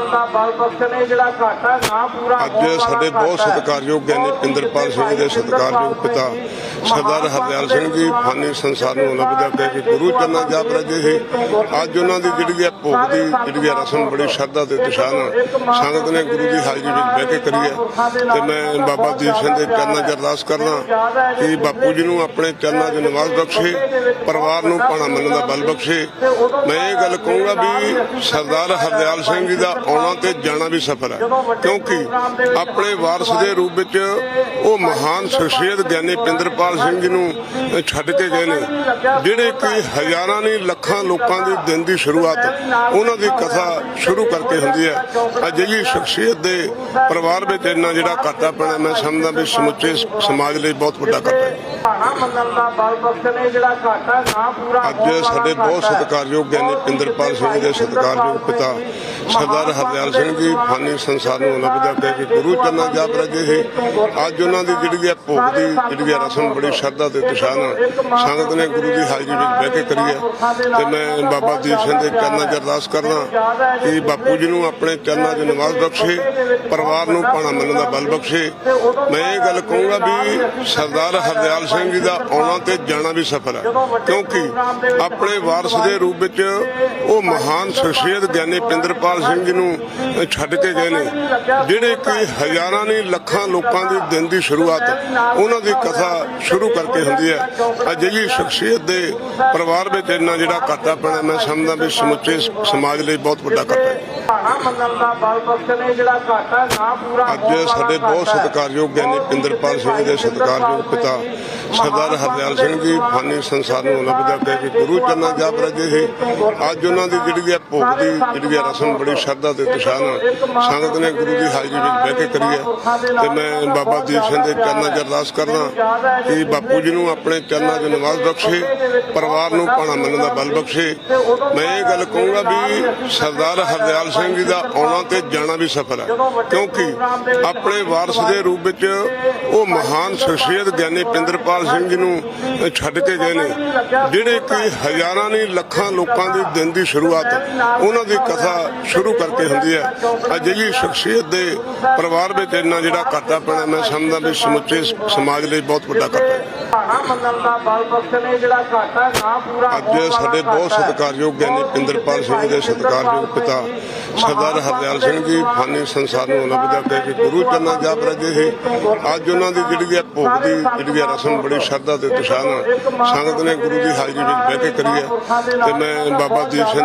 ਬਖਸ਼ ਨੇ ਜਿਹੜਾ ਘਾਟਾ ਨਾ ਪੂਰਾ ਅੱਜ ਸਾਡੇ ਬਹੁਤ ਸਤਿਕਾਰਯੋਗ ਗਿਆਨੀ ਪਿੰਦਰਪਾਲ ਸਿੰਘ ਦੇ ਸਤਿਕਾਰਯੋਗ ਪਿਤਾ ਸਰਦਾਰ ਹਰਦਿਆਲ ਸਿੰਘ ਜੀ ਫਾਨੀ ਸੰਸਾਰ ਨੂੰ ਉਹਨਾਂ ਵਿਦਾ ਕਹਿ ਕੇ ਗੁਰੂ ਚਰਨਾਂ ਜਾ ਪ੍ਰਜੇ ਸੀ। ਅੱਜ ਉਹਨਾਂ ਦੀ ਜਿਹੜੀ ਹੈ ਭੋਗ ਦੀ ਜਿਹੜੀ ਹੈ ਰਸਮ ਬੜੀ ਸ਼ਰਧਾ ਤੇ ਉਤਸ਼ਾਹ ਨਾਲ ਸੰਗਤ ਨੇ ਗੁਰੂ ਦੀ ਹਾਜ਼ਰੀ ਵਿੱਚ ਬਹਿ ਕੇ ਕਰੀ ਹੈ। ਤੇ ਮੈਂ ਬਾਬਾ ਦੀਪ ਸਿੰਘ ਦੇ ਚਰਨਾਂ 'ਚ ਅਰਦਾਸ ਕਰਦਾ ਕਿ ਬਾਪੂ ਜੀ ਨੂੰ ਆਪਣੇ ਚਰਨਾਂ 'ਚ ਨਿਵਾਸ ਬਖਸ਼ੇ ਪਰਿਵਾਰ ਨੂੰ ਪਾਣਾ ਮੰਨਣ ਦਾ ਬਲ ਬਖਸ਼ੇ। ਮੈਂ ਇਹ ਗੱਲ ਕਹੂੰਗਾ ਵੀ ਸਰਦਾਰ ਹਰਦਿਆਲ ਸਿੰਘ ਜੀ ਦਾ ਆਉਣਾ ਤੇ ਜਾਣਾ ਵੀ ਸਫਲ ਹੈ। ਕਿਉਂਕਿ ਆਪਣੇ ਵਾਰਸ ਦੇ ਰੂਪ ਵਿੱਚ ਉਹ ਮਹਾਨ ਸ਼ਖਸੀਅਤ ਗਿਆਨੀ ਪਿੰਦਰਪਾਲ ਸਿੰਘ ਜੀ ਨੂੰ ਛੱਡ ਕੇ ਗਏ ਨੇ ਜਿਹੜੇ ਕਿ ਹਜ਼ਾਰਾਂ ਨਹੀਂ ਲੱਖਾਂ ਲੋਕਾਂ ਦੇ ਦਿਨ ਦੀ ਸ਼ੁਰੂਆਤ ਉਹਨਾਂ ਦੀ ਕਥਾ ਸ਼ੁਰੂ ਕਰਕੇ ਹੁੰਦੀ ਹੈ। ਅਜਿਹੀ ਸ਼ਖਸੀਅਤ ਦੇ ਪਰਿਵਾਰ ਵਿੱਚ ਇੰਨਾ ਜਿਹੜਾ ਘਾਟਾ ਪੈਣਾ ਮੈਂ ਸਮਝਦਾ ਵੀ ਸਮੁੱਚੇ ਸਮਾਜ ਲਈ ਬਹੁਤ ਵੱਡਾ ਘਾਟਾ ਹੈ। ਅੱਜ ਸਾਡੇ ਬਹੁਤ ਸਤਿਕਾਰਯੋਗ ਗਿਆਨੀ ਪਿੰਦਰਪਾਲ ਸਿੰਘ ਦੇ ਸਤਿਕਾਰਯੋਗ ਪਿਤਾ ਸਰਦਾਰ ਹਰਦਿਆਲ ਸਿੰਘ ਜੀ, ਫਾਨੀ ਸੰਸਾਰ ਨੂੰ ਉਹਨਾਂ ਵਿਦਾ ਕਿ ਗੁਰੂ ਚਰਨਾਂ ਜਾ ਪ੍ਰਜੇ ਸੀ। ਅੱਜ ਉਹਨਾਂ ਦੀ ਜਿਹੜੀ ਹੈ ਭੋਗ ਦੀ ਜਿਹੜੀ ਹੈ ਰਸਮ ਬੜੀ ਸ਼ਰਧਾ ਤੇ ਉਤਸ਼ਾਹ ਨਾਲ ਸੰਗਤ ਨੇ ਗੁਰੂ ਦੀ ਹਾਜ਼ਰੀ ਵਿੱਚ ਬਹਿ ਕੇ ਕਰੀ ਹੈ। ਤੇ ਮੈਂ ਬਾਬਾ ਦੀਪ ਸਿੰਘ ਦੇ ਚਰਨਾਂ 'ਚ ਅਰਦਾਸ ਕਰਦਾ ਕਿ ਬਾਪੂ ਜੀ ਨੂੰ ਆਪਣੇ ਚਰਨਾਂ 'ਚ ਨਿਵਾਸ ਬਖਸ਼ੇ, ਪਰਿਵਾਰ ਨੂੰ ਪਾਣਾ ਮੰਨਣ ਦਾ ਬਲ ਬਖਸ਼ੇ। ਮੈਂ ਇਹ ਗੱਲ ਕਹੂੰਗਾ ਵੀ ਸਰਦਾਰ ਹਰਦਿਆਲ ਸਿੰਘ ਜੀ ਦਾ ਆਉਣਾ ਤੇ ਜਾਣਾ ਵੀ ਸਫਲ ਹੈ। ਕਿਉਂਕਿ ਆਪਣੇ ਵਾਰਸ ਦੇ ਰੂਪ ਵਿੱਚ ਉਹ ਮਹਾਨ ਸ਼ਖਸੀਅਤ ਗਿਆਨੀ ਪਿੰਦਰਪਾਲ ਸਿੰਘ ਜੀ ਨੂੰ ਛੱਡ ਕੇ ਗਏ ਨੇ। ਜਿਹੜੇ ਕਿ ਹਜ਼ਾਰਾਂ ਨਹੀਂ, ਲੱਖਾਂ ਲੋਕਾਂ ਦੀ ਦਿਨ ਦੀ ਸ਼ੁਰੂਆਤ, ਉਹਨਾਂ ਦੀ ਕਥਾ ਸ਼ੁਰੂ ਕਰਕੇ ਹੁੰਦੀ ਹੈ। ਅਜਿਹੀ ਸ਼ਖਸੀਅਤ ਦੇ ਪਰਿਵਾਰ ਵਿੱਚ ਇੰਨਾ ਜਿਹੜਾ ਘਾਟਾ ਪੈਣਾ, ਮੈਂ ਸਮਝਦਾ ਵੀ ਸਮੁੱਚੇ ਸਮਾਜ ਲਈ ਬਹੁਤ ਵੱਡਾ ਘਾਟਾ ਹੈ। ਅੱਜ ਸਾਡੇ ਬਹੁਤ ਸਤਿਕਾਰਯੋਗ ਗਿਆਨੀ ਪਿੰਦਰਪਾਲ ਸਿੰਘ ਦੇ ਸਤਿਕਾਰਯੋਗ ਪਿਤਾ ਸਰਦਾਰ ਹਰਦਿਆਲ ਸਿੰਘ ਜੀ ਫਾਨੀ ਸੰਸਾਰ ਨੂੰ ਵਿਦਾ ਕਹਿ ਕੇ ਗੁਰੂ ਚਰਨਾਂ ਜਾ ਪ੍ਰਜੇ ਸੀ। ਅੱਜ ਉਹਨਾਂ ਦੀ ਜਿਹੜੀ ਹੈ ਭੋਗ ਦੀ ਜਿਹੜੀ ਹੈ ਰਸਮ ਬੜੀ ਸ਼ਰਧਾ ਤੇ ਉਤਸ਼ਾਹ ਨਾਲ ਸੰਗਤ ਨੇ ਗੁਰੂ ਦੀ ਹਾਜ਼ਰੀ ਵਿੱਚ ਬਹਿ ਕੇ ਕਰੀ ਹੈ। ਤੇ ਮੈਂ ਬਾਬਾ ਦੀਪ ਸਿੰਘ ਦੇ ਚਰਨਾਂ 'ਚ ਅਰਦਾਸ ਕਰਦਾ ਕਿ ਬਾਪੂ ਜੀ ਨੂੰ ਆਪਣੇ ਚਰਨਾਂ 'ਚ ਨਿਵਾਸ ਬਖਸ਼ੇ ਪਰਿਵਾਰ ਨੂੰ ਪਾਣਾ ਮੰਨਣ ਦਾ ਬਲ ਬਖਸ਼ੇ। ਮੈਂ ਇਹ ਗੱਲ ਕਹੂੰਗਾ ਵੀ ਸਰਦਾਰ ਹਰਦਿਆਲ ਸਿੰਘ ਜੀ ਦਾ ਆਉਣਾ ਤੇ ਜਾਣਾ ਵੀ ਸਫਲ ਹੈ। ਕਿਉਂਕਿ ਆਪਣੇ ਵਾਰਸ ਦੇ ਰੂਪ ਵਿੱਚ ਉਹ ਮਹਾਨ ਸ਼ਖਸੀਅਤ ਗਿਆਨੀ ਪਿੰਦਰਪਾਲ ਸਿੰਘ ਜੀ ਨੂੰ ਛੱਡ ਕੇ ਗਏ ਨੇ, ਜਿਹੜੇ ਕਿ ਹਜ਼ਾਰਾਂ ਨਹੀਂ ਲੱਖਾਂ ਲੋਕਾਂ ਦੇ ਦਿਨ ਦੀ ਸ਼ੁਰੂਆਤ ਉਹਨਾਂ ਦੀ ਕਥਾ ਸ਼ੁਰੂ ਕਰਕੇ ਹੁੰਦੀ ਹੈ। ਅਜਿਹੀ ਸ਼ਖਸੀਅਤ ਦੇ ਪਰਿਵਾਰ ਵਿੱਚ ਇੰਨਾ ਜਿਹੜਾ ਘਾਟਾ ਪੈਣਾ, ਮੈਂ ਸਮਝਦਾ ਵੀ ਸਮੁੱਚੇ ਸਮਾਜ ਲਈ ਬਹੁਤ ਵੱਡਾ ਘਾਟਾ ਹੈ। ਦਾ ਅੱਜ ਸਾਡੇ ਬਹੁਤ ਸਤਿਕਾਰਯੋਗ ਗਿਆਨੀ ਪਿੰਦਰਪਾਲ ਸਿੰਘ ਦੇ ਸਤਿਕਾਰਯੋਗ ਪਿਤਾ ਸਰਦਾਰ ਹਰਦਿਆਲ ਸਿੰਘ ਜੀ ਫਾਨੀ ਸੰਸਾਰ ਨੂੰ ਉਹਨਾਂ ਕਹਿ ਕੇ ਗੁਰੂ ਚਰਨਾਂ ਜਾ ਪ੍ਰਜੇ ਸੀ। ਅੱਜ ਉਹਨਾਂ ਦੀ ਜਿਹੜੀ ਹੈ ਭੋਗ ਦੀ ਜਿਹੜੀ ਹੈ ਰਸਮ ਬੜੀ ਸ਼ਰਧਾ ਤੇ ਉਤਸ਼ਾਹ ਨਾਲ ਸੰਗਤ ਨੇ ਗੁਰੂ ਦੀ ਹਾਜ਼ਰੀ ਵਿੱਚ ਬਹਿ ਕੇ ਕਰੀ ਹੈ। ਤੇ ਮੈਂ ਬਾਬਾ ਦੀਪ ਸਿੰਘ